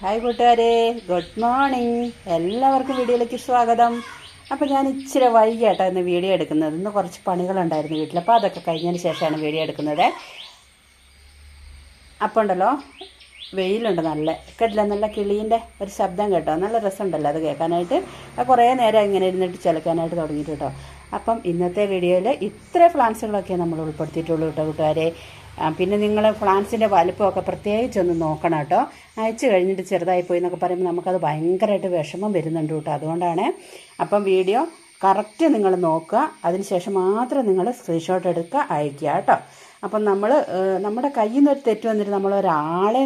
Hi കൂട്ടുകാരെ good morning. എല്ലാവർക്കും വീഡിയോയിലേക്ക് സ്വാഗതം. അപ്പോൾ ഞാൻ ഇച്ചിരി വൈകിയാട്ടോ ഇന്ന് വീഡിയോ എടുക്കുന്നത്. ഇന്ന് കുറച്ച് പണികളുണ്ടായിരുന്നു വീട്ടിൽ അപ്പോൾ അതൊക്കെ കഴിഞ്ഞതിന് ശേഷമാണ് വീഡിയോ എടുക്കുന്നത്. അപ്പോൾ ഉണ്ടല്ലോ വെയിലുണ്ട് നല്ല. കേട്ടില്ല നല്ല കിളീന്റെ ഒരു ശബ്ദം കേട്ടോ. നല്ല രസമുണ്ടല്ലോ അത് കേൾക്കാനായിട്ട്. കുറേ നേരം ഇങ്ങനെ ഇരുന്നിട്ട് ചിലക്കാനായിട്ട് തുടങ്ങിയിട്ട് കേട്ടോ. അപ്പം ഇന്നത്തെ വീഡിയോയിൽ ഇത്ര ഫ്ലാൻസുകളൊക്കെ നമ്മൾ ഉൾപ്പെടുത്തിയിട്ടുള്ളൂ കേട്ടോ കൂട്ടുകാരെ. പിന്നെ നിങ്ങൾ ഫ്ലാൻസിന്റെ വലുപ്പമൊക്കെ പ്രത്യേകിച്ചൊന്ന് നോക്കണം കേട്ടോ. അയച്ചു കഴിഞ്ഞിട്ട് ചെറുതായി പോയി എന്നൊക്കെ പറയുമ്പോൾ നമുക്കത് ഭയങ്കരമായിട്ട് വിഷമം വരുന്നുണ്ട് കേട്ടോ. അതുകൊണ്ടാണ് അപ്പം വീഡിയോ കറക്റ്റ് നിങ്ങൾ നോക്കുക. അതിനുശേഷം മാത്രം നിങ്ങൾ സ്ക്രീൻഷോട്ട് എടുക്കുക അയക്കുക കേട്ടോ. അപ്പം നമ്മൾ നമ്മുടെ കയ്യിൽ നിന്ന് ഒരു തെറ്റ് വന്നിട്ട് നമ്മളൊരാളെ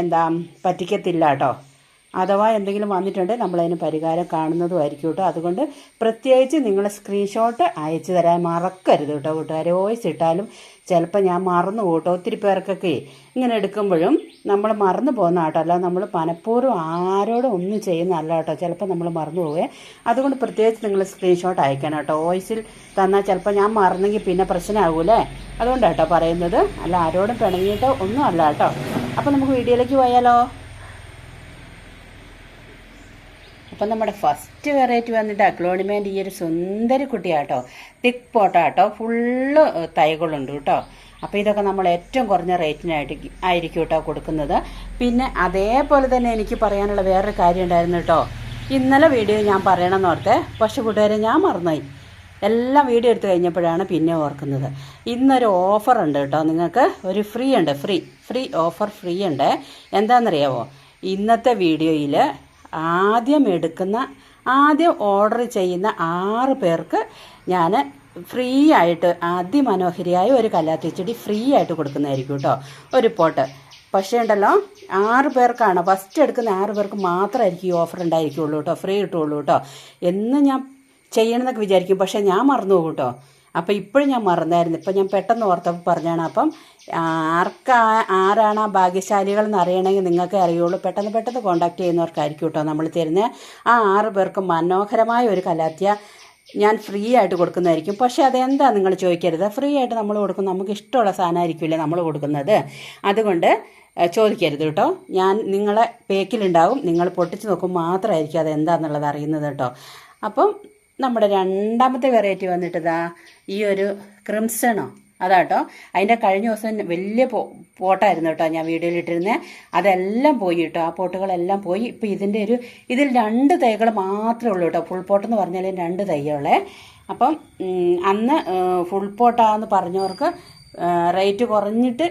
എന്താ പറ്റിക്കത്തില്ല കേട്ടോ. അഥവാ എന്തെങ്കിലും വന്നിട്ടുണ്ടെങ്കിൽ നമ്മളതിന് പരിഹാരം കാണുന്നതുമായിരിക്കും കേട്ടോ അതുകൊണ്ട് പ്രത്യേകിച്ച് നിങ്ങൾ സ്ക്രീൻഷോട്ട് അയച്ചു തരാൻ മറക്കരുത് കേട്ടോ കൂട്ടുകാരെ. വോയിസ് ഇട്ടാലും ചിലപ്പോൾ ഞാൻ മറന്നു കൂട്ടോ ഒത്തിരി പേർക്കൊക്കെ. ഇങ്ങനെ എടുക്കുമ്പോഴും നമ്മൾ മറന്നു പോകുന്ന കേട്ടോ അല്ല നമ്മൾ മനഃപൂർവം ആരോടും ഒന്നും ചെയ്യുന്നതല്ല കേട്ടോ ചിലപ്പോൾ നമ്മൾ മറന്നു പോവേ. അതുകൊണ്ട് പ്രത്യേകിച്ച് നിങ്ങൾ സ്ക്രീൻഷോട്ട് അയക്കണം കേട്ടോ വോയിസിൽ തന്നാൽ ചിലപ്പോൾ ഞാൻ മറന്നെങ്കിൽ പിന്നെ പ്രശ്നമാകൂലേ. അതുകൊണ്ടാണ് കേട്ടോ പറയുന്നത്. അല്ല ആരോടും പിണങ്ങിയിട്ട് ഒന്നും അല്ല കേട്ടോ അപ്പോൾ നമുക്ക് വീഡിയോയിലേക്ക് പോയാലോ? അപ്പം നമ്മുടെ ഫസ്റ്റ് വെറൈറ്റി വന്നിട്ട് അക്ലോണിമേന്റെ ഈ ഒരു സുന്ദരി കുട്ടിയാട്ടോ. തിക്ക് പോട്ടാട്ടോ ഫുള്ള് തൈകളുണ്ട് കേട്ടോ. അപ്പോൾ ഇതൊക്കെ നമ്മൾ ഏറ്റവും കുറഞ്ഞ റേറ്റിനായിട്ട് ആയിരിക്കും കേട്ടോ കൊടുക്കുന്നത്. പിന്നെ അതേപോലെ തന്നെ എനിക്ക് പറയാനുള്ള വേറൊരു കാര്യം ഉണ്ടായിരുന്നു കേട്ടോ. ഇന്നലെ വീഡിയോ ഞാൻ പറയണമെന്ന് ഓർത്തെ പക്ഷെ കൂട്ടുകാരെ ഞാൻ മറന്നുപോയി. എല്ലാം വീഡിയോ എടുത്തു കഴിഞ്ഞപ്പോഴാണ് പിന്നെ ഓർക്കുന്നത്. ഇന്നൊരു ഓഫർ ഉണ്ട് കേട്ടോ. നിങ്ങൾക്ക് ഒരു ഫ്രീ ഉണ്ട്. ഫ്രീ ഫ്രീ ഓഫർ ഫ്രീ ഉണ്ട്. എന്താണെന്നറിയാവോ? ഇന്നത്തെ വീഡിയോയിൽ ആദ്യം എടുക്കുന്ന ആദ്യം ഓർഡർ ചെയ്യുന്ന ആറ് പേർക്ക് ഞാൻ ഫ്രീ ആയിട്ട് അതിമനോഹരിയായ ഒരു കലാത്തിച്ചെടി ഫ്രീ ആയിട്ട് കൊടുക്കുന്നതായിരിക്കും കേട്ടോ. ഒരു പോട്ട്. പക്ഷേ ഉണ്ടല്ലോ ആറ് പേർക്കാണ്. ഫസ്റ്റ് എടുക്കുന്ന ആറ് പേർക്ക് മാത്രമായിരിക്കും ഈ ഓഫർ ഉണ്ടായിരിക്കുള്ളൂ കേട്ടോ. ഫ്രീ കിട്ടുള്ളൂ കേട്ടോ. എന്ന് ഞാൻ ചെയ്യണമെന്നൊക്കെ വിചാരിക്കും. പക്ഷേ ഞാൻ മറന്നു പോകും കേട്ടോ. അപ്പോൾ ഇപ്പോഴും ഞാൻ മറന്നായിരുന്നു. ഇപ്പം ഞാൻ പെട്ടെന്ന് ഓർത്തപ്പോൾ പറഞ്ഞാണ്. അപ്പം ആർക്കാ ആരാണ് ആ ഭാഗ്യശാലികൾ എന്ന് അറിയണമെങ്കിൽ നിങ്ങൾക്ക് അറിയുള്ളൂ. പെട്ടെന്ന് പെട്ടെന്ന് കോൺടാക്ട് ചെയ്യുന്നവർക്കായിരിക്കും കേട്ടോ നമ്മൾ തരുന്ന. ആ ആറ് പേർക്ക് മനോഹരമായ ഒരു കലാത്യ ഞാൻ ഫ്രീ ആയിട്ട് കൊടുക്കുന്നതായിരിക്കും. പക്ഷേ അതെന്താ നിങ്ങൾ ചോദിക്കരുത്? ഫ്രീ ആയിട്ട് നമ്മൾ കൊടുക്കും നമുക്ക് ഇഷ്ടമുള്ള സാധനമായിരിക്കില്ലേ നമ്മൾ കൊടുക്കുന്നത്? അതുകൊണ്ട് ചോദിക്കരുത് കേട്ടോ ഞാൻ നിങ്ങളെ പേക്കിലുണ്ടാവും നിങ്ങൾ പൊട്ടിച്ച് നോക്കും മാത്രമായിരിക്കും അത് എന്താണെന്നുള്ളത് അറിയുന്നത് കേട്ടോ അപ്പം നമ്മുടെ രണ്ടാമത്തെ വെറൈറ്റി വന്നിട്ട് ഇതാ ഈ ഒരു ക്രിംസണോ? അതാട്ടോ. അതിന്റെ കഴിഞ്ഞ ദിവസം വലിയ പോ പോട്ടായിരുന്നു കേട്ടോ ഞാൻ വീഡിയോയിൽ ഇട്ടിരുന്നത് അതെല്ലാം പോയി കേട്ടോ. ആ പോട്ടുകളെല്ലാം പോയി. ഇപ്പം ഇതിന്റെ ഒരു ഇതിൽ രണ്ട് തൈകൾ മാത്രമേ ഉള്ളൂ കേട്ടോ. ഫുൾ പോട്ടെന്ന് പറഞ്ഞാലും രണ്ട് തൈകളെ. അപ്പം അന്ന് ഫുൾ പോട്ടാന്ന് പറഞ്ഞവർക്ക് റേറ്റ് കുറഞ്ഞിട്ട്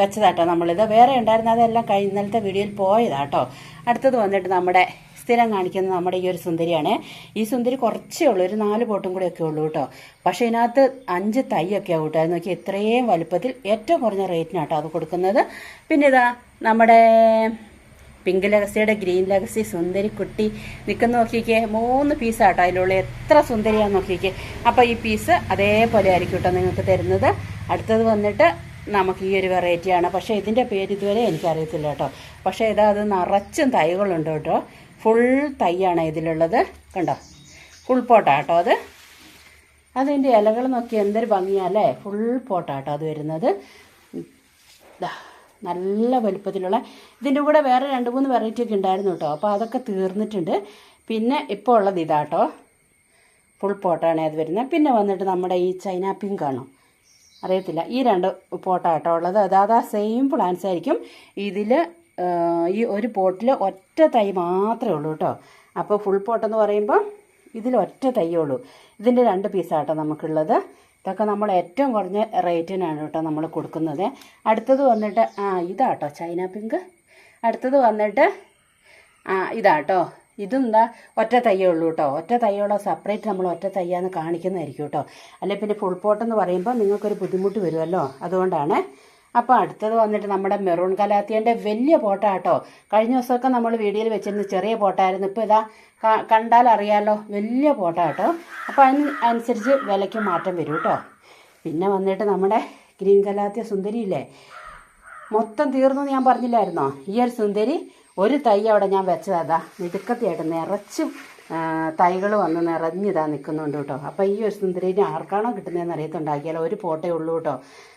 വെച്ചതാട്ടോ നമ്മളിത്. വേറെ ഉണ്ടായിരുന്ന അതെല്ലാം കഴിഞ്ഞ ഇന്നലത്തെ വീഡിയോയിൽ പോയതാട്ടോ. അടുത്തത് വന്നിട്ട് നമ്മുടെ സ്ഥിരം കാണിക്കുന്നത് നമ്മുടെ ഈ ഒരു സുന്ദരിയാണ്. ഈ സുന്ദരി കുറച്ചേ ഉള്ളൂ ഒരു നാല് പോട്ടും കൂടെ ഒക്കെ ഉള്ളൂ കേട്ടോ. പക്ഷേ ഇതിനകത്ത് അഞ്ച് തൈയൊക്കെ ആവും കേട്ടോ. നോക്കി ഇത്രയും വലുപ്പത്തിൽ ഏറ്റവും കുറഞ്ഞ റേറ്റിനാട്ടോ അത് കൊടുക്കുന്നത്. പിന്നെ ഇതാ നമ്മുടെ പിങ്ക് ലഗസിയുടെ ഗ്രീൻ ലഗസി സുന്ദരി കുട്ടി നിൽക്കുന്ന നോക്കിക്കേ മൂന്ന് പീസാട്ടോ അതിലുള്ള എത്ര സുന്ദരിയാന്ന് നോക്കിക്കേ. അപ്പോൾ ഈ പീസ് അതേപോലെ ആയിരിക്കും കേട്ടോ നിങ്ങൾക്ക് തരുന്നത്. അടുത്തത് വന്നിട്ട് നമുക്ക് ഈ ഒരു വെറൈറ്റിയാണ് പക്ഷേ ഇതിന്റെ പേര് ഇതുവരെ എനിക്കറിയത്തില്ല കേട്ടോ. പക്ഷേ ഇതാ അത് നിറച്ചും തൈകളുണ്ട് കേട്ടോ. ഫുൾ തൈയാണ് ഇതിലുള്ളത്. കണ്ടോ? ഫുൾ പോട്ടാ കേട്ടോ അത്. അതിന്റെ ഇലകൾ നോക്കി എന്തൊരു ഭംഗിയാല്ലേ ഫുൾ പോട്ടാട്ടോ അത് വരുന്നത്. നല്ല വലുപ്പത്തിലുള്ള ഇതിന്റെ കൂടെ വേറെ രണ്ട് മൂന്ന് വെറൈറ്റി ഒക്കെ ഉണ്ടായിരുന്നു കേട്ടോ. അപ്പോൾ അതൊക്കെ തീർന്നിട്ടുണ്ട്. പിന്നെ ഇപ്പോൾ ഉള്ളത് ഇതാട്ടോ ഫുൾ പോട്ടാണ് അത് വരുന്നത്. പിന്നെ വന്നിട്ട് നമ്മുടെ ഈ ചൈന പിങ്ക് ആണോ? അറിയത്തില്ല. ഈ രണ്ട് പോട്ടാട്ടോ ഉള്ളത്. അതാ സെയിം പ്ലാന്റ്സ് ആയിരിക്കും. ഇതിൽ ഈ ഒരു പോട്ടിൽ ഒറ്റ തൈ മാത്രമേ ഉള്ളൂ കേട്ടോ. അപ്പോൾ ഫുൾ പോട്ടെന്ന് പറയുമ്പോൾ ഇതിൽ ഒറ്റ തൈയേ ഉള്ളൂ. ഇതിന്റെ രണ്ട് പീസാട്ടോ നമുക്കുള്ളത്. ഇതൊക്കെ നമ്മൾ ഏറ്റവും കുറഞ്ഞ റേറ്റിനാണ് കേട്ടോ നമ്മൾ കൊടുക്കുന്നത്. അടുത്തത് വന്നിട്ട് ആ ഇതാട്ടോ ചൈന പിങ്ക് അടുത്തത് വന്നിട്ട് ആ ഇതാട്ടോ. ഇതും എന്താ ഒറ്റ തയ്യേ ഉള്ളൂ കേട്ടോ. ഒറ്റ തയ്യുള്ള സെപ്പറേറ്റ് നമ്മൾ ഒറ്റ തയ്യാന്ന് കാണിക്കുന്നതായിരിക്കും കേട്ടോ. അല്ലെ പിന്നെ ഫുൾ പോട്ടെന്ന് പറയുമ്പോൾ നിങ്ങൾക്കൊരു ബുദ്ധിമുട്ട് വരുമല്ലോ. അതുകൊണ്ടാണ് അപ്പോൾ അടുത്തത് വന്നിട്ട് നമ്മുടെ മെറൂൺ കലാത്തിയന്റെ വലിയ പോട്ടാട്ടോ. കഴിഞ്ഞ ദിവസമൊക്കെ നമ്മൾ വീഡിയോയിൽ വെച്ചിരുന്ന ചെറിയ പോട്ടായിരുന്നു. ഇപ്പോൾ ഇതാ കണ്ടാൽ അറിയാലോ വലിയ പോട്ടാട്ടോ. അപ്പോൾ അതിന് അനുസരിച്ച് വിലയ്ക്ക് മാറ്റം വരും കേട്ടോ. പിന്നെ വന്നിട്ട് നമ്മുടെ ഗ്രീൻ കലാത്തിയ സുന്ദരിയില്ലേ മൊത്തം തീർന്നു ഞാൻ പറഞ്ഞില്ലായിരുന്നോ? ഈ ഒരു സുന്ദരി ഒരു തൈ അവിടെ ഞാൻ വെച്ചതാ. മിടുക്കത്തിയായിട്ട് നിറച്ചും തൈകൾ വന്ന് നിറഞ്ഞിതാ നിൽക്കുന്നുണ്ട് കേട്ടോ. അപ്പോൾ ഈ ഒരു സുന്ദരീനെ ആർക്കാണോ കിട്ടുന്നതെന്ന് അറിയത്തുണ്ടാക്കിയാലോ ഒരു പോട്ടേ ഉള്ളൂ കേട്ടോ.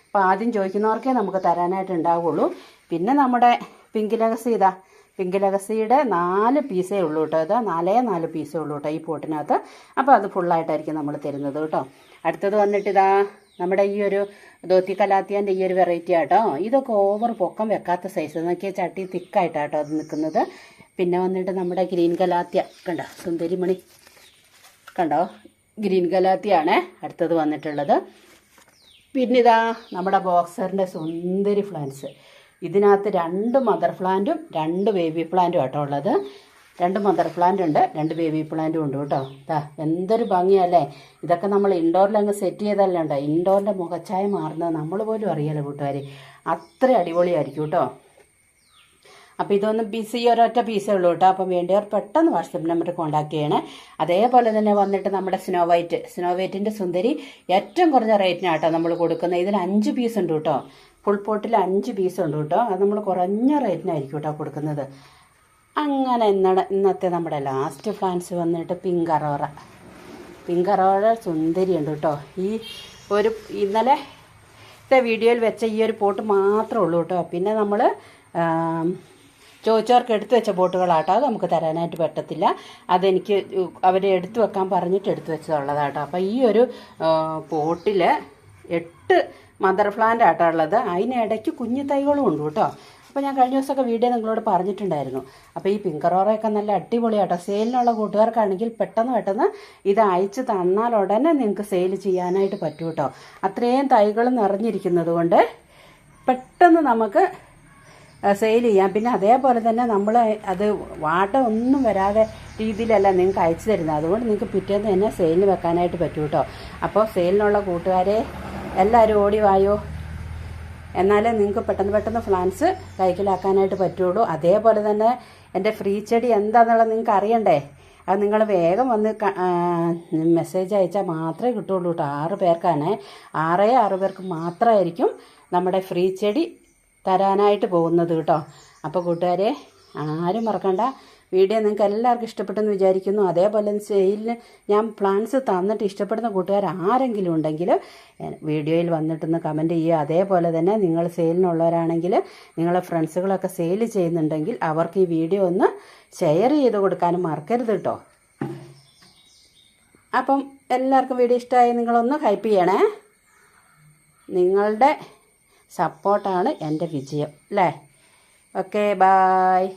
അപ്പോൾ ആദ്യം ചോദിക്കുന്നവർക്കേ നമുക്ക് തരാനായിട്ട് ഉണ്ടാവുള്ളൂ പിന്നെ നമ്മുടെ പിങ്ക് ലഗസി ഇതാ. പിങ്ക് ലഗസിയുടെ നാല് പീസേ ഉള്ളൂ കേട്ടോ ഇതാ. നാലേ നാല് പീസേ ഉള്ളൂ കേട്ടോ ഈ പോട്ടിനകത്ത്. അപ്പോൾ അത് ഫുള്ളായിട്ടായിരിക്കും നമ്മൾ തരുന്നത് കേട്ടോ. അടുത്തത് വന്നിട്ട് ഇതാ നമ്മുടെ ഈ ഒരു ധോത്തി കലാത്തിയാന്റെ ഈ ഒരു വെറൈറ്റി ആട്ടോ ഇതൊക്കെ ഓവർ പൊക്കം വെക്കാത്ത സൈസ് നോക്കിയാൽ ചട്ടി തിക്കായിട്ടാട്ടോ അത് നിൽക്കുന്നത്. പിന്നെ വന്നിട്ട് നമ്മുടെ ഗ്രീൻ കലാത്തിയ. കണ്ടോ? സുന്ദരിമണി. കണ്ടോ? ഗ്രീൻ കലാത്തിയാണ് അടുത്തത് വന്നിട്ടുള്ളത്. പിന്നെ ഇതാ നമ്മുടെ ബോക്സറിന്റെ സുന്ദരി ഫ്ലാൻസ്. ഇതിനകത്ത് രണ്ട് മദർ പ്ലാന്റും രണ്ട് ബേബി പ്ലാന്റും ആട്ടോ ഉള്ളത്. രണ്ട് മദർ പ്ലാന്റ് ഉണ്ട് രണ്ട് ബേബി പ്ലാന്റും ഉണ്ട് കേട്ടോ. ഇതാ എന്തൊരു ഭംഗിയല്ലേ. ഇതൊക്കെ നമ്മൾ ഇൻഡോറിൽ അങ്ങ് സെറ്റ് ചെയ്തല്ല ഉണ്ടോ? ഇൻഡോറിന്റെ മുഖച്ചായ മാറുന്നത് നമ്മൾ പോലും അറിയാലോ കൂട്ടുകാർ അത്ര അടിപൊളിയായിരിക്കും കേട്ടോ. അപ്പോൾ ഇതൊന്നും പീസ് ഈ ഒരൊറ്റ പീസേ ഉള്ളൂ കേട്ടോ. അപ്പം വേണ്ടിയവർ പെട്ടെന്ന് വാട്സപ്പ് നമ്പർ കോൺടാക്ട് ചെയ്യണേ. അതേപോലെ തന്നെ വന്നിട്ട് നമ്മുടെ സ്നോ വൈറ്റ് സ്നോ വൈറ്റിന്റെ സുന്ദരി ഏറ്റവും കുറഞ്ഞ റേറ്റിനാട്ടോ നമ്മൾ കൊടുക്കുന്നത് ഇതിൽ അഞ്ച് പീസ് ഉണ്ട് കേട്ടോ. ഫുൾ പോട്ടിൽ അഞ്ച് പീസ് ഉണ്ട് കേട്ടോ. അത് നമ്മൾ കുറഞ്ഞ റേറ്റിനായിരിക്കും കേട്ടോ കൊടുക്കുന്നത്. അങ്ങനെ ഇന്നടെ ഇന്നത്തെ നമ്മുടെ ലാസ്റ്റ് ഫ്ലാൻസ് വന്നിട്ട് പിങ്ക് അറോറ. പിങ്ക് അറോറ സുന്ദരിയുണ്ട് കേട്ടോ. ഈ ഒരു ഇന്നലെ വീഡിയോയിൽ വെച്ച ഈ ഒരു പോട്ട് മാത്രമേ ഉള്ളൂ കേട്ടോ. പിന്നെ നമ്മൾ ചോദിച്ചവർക്ക് എടുത്തു വെച്ച ബോട്ടുകളാട്ടോ. അത് നമുക്ക് തരാനായിട്ട് പറ്റത്തില്ല. അതെനിക്ക് അവർ എടുത്തു വെക്കാൻ പറഞ്ഞിട്ട് എടുത്തു വെച്ചതുള്ളതാട്ടോ. അപ്പോൾ ഈ ഒരു പോട്ടിൽ എട്ട് മദർ പ്ലാന്റ് ആട്ടോ ഉള്ളത് അതിനിടയ്ക്ക് കുഞ്ഞു തൈകളും ഉണ്ട് കേട്ടോ. അപ്പോൾ ഞാൻ കഴിഞ്ഞ ദിവസമൊക്കെ വീഡിയോ നിങ്ങളോട് പറഞ്ഞിട്ടുണ്ടായിരുന്നു. അപ്പോൾ ഈ പിങ്കറോറയൊക്കെ നല്ല അടിപൊളിയാട്ടോ. സെയിലിനുള്ള കൂട്ടുകാർക്കാണെങ്കിൽ പെട്ടെന്ന് പെട്ടെന്ന് ഇത് അയച്ച് തന്നാൽ ഉടനെ നിങ്ങൾക്ക് സെയിൽ ചെയ്യാനായിട്ട് പറ്റൂ കേട്ടോ അത്രയും തൈകൾ നിറഞ്ഞിരിക്കുന്നത് കൊണ്ട് പെട്ടെന്ന് നമുക്ക് സെയിൽ ചെയ്യാം. പിന്നെ അതേപോലെ തന്നെ നമ്മൾ അത് വാട്ട ഒന്നും വരാതെ രീതിയിലല്ല നിങ്ങൾക്ക് അയച്ചു തരുന്നത്. അതുകൊണ്ട് നിങ്ങൾക്ക് പിറ്റേന്ന് തന്നെ സെയിലിന് വെക്കാനായിട്ട് പറ്റും കേട്ടോ അപ്പോൾ സെയിലിനുള്ള കൂട്ടുകാരെ എല്ലാവരും ഓടി വായോ. എന്നാലേ നിങ്ങൾക്ക് പെട്ടെന്ന് പെട്ടെന്ന് ഫ്ലാൻസ് കൈക്കലാക്കാനായിട്ട് പറ്റുള്ളൂ. അതേപോലെ തന്നെ എന്റെ ഫ്രീ ചെടി എന്താണെന്നുള്ളത് നിങ്ങൾക്ക് അറിയണ്ടേ? അത് നിങ്ങൾ വേഗം വന്ന് മെസ്സേജ് അയച്ചാൽ മാത്രമേ കിട്ടുള്ളൂ കേട്ടോ ആറ് പേർക്കാണ്. ആറേ ആറ് പേർക്ക് മാത്രമായിരിക്കും നമ്മുടെ ഫ്രീ ചെടി തരാനായിട്ട് പോകുന്നത് കേട്ടോ. അപ്പോൾ കൂട്ടുകാരെ ആരും മറക്കണ്ട. വീഡിയോ നിങ്ങൾക്ക് എല്ലാവർക്കും ഇഷ്ടപ്പെട്ടെന്ന് വിചാരിക്കുന്നു. അതേപോലെ സെയിലിന് ഞാൻ പ്ലാൻസ് തന്നിട്ട് ഇഷ്ടപ്പെടുന്ന കൂട്ടുകാർ ആരെങ്കിലും ഉണ്ടെങ്കിൽ വീഡിയോയിൽ വന്നിട്ടൊന്ന് കമന്റ് ചെയ്യുക. അതേപോലെ തന്നെ നിങ്ങൾ സെയിലിനുള്ളവരാണെങ്കിൽ നിങ്ങളെ ഫ്രണ്ട്സുകളൊക്കെ സെയിൽ ചെയ്യുന്നുണ്ടെങ്കിൽ അവർക്ക് ഈ വീഡിയോ ഒന്ന് ഷെയർ ചെയ്ത് കൊടുക്കാനും മറക്കരുത് കേട്ടോ. അപ്പം എല്ലാവർക്കും വീഡിയോ ഇഷ്ടമായി നിങ്ങളൊന്ന് ഹൈപ്പ് ചെയ്യണേ. നിങ്ങളുടെ സപ്പോർട്ടാണ് എന്റെ വിജയം അല്ലേ? Okay bye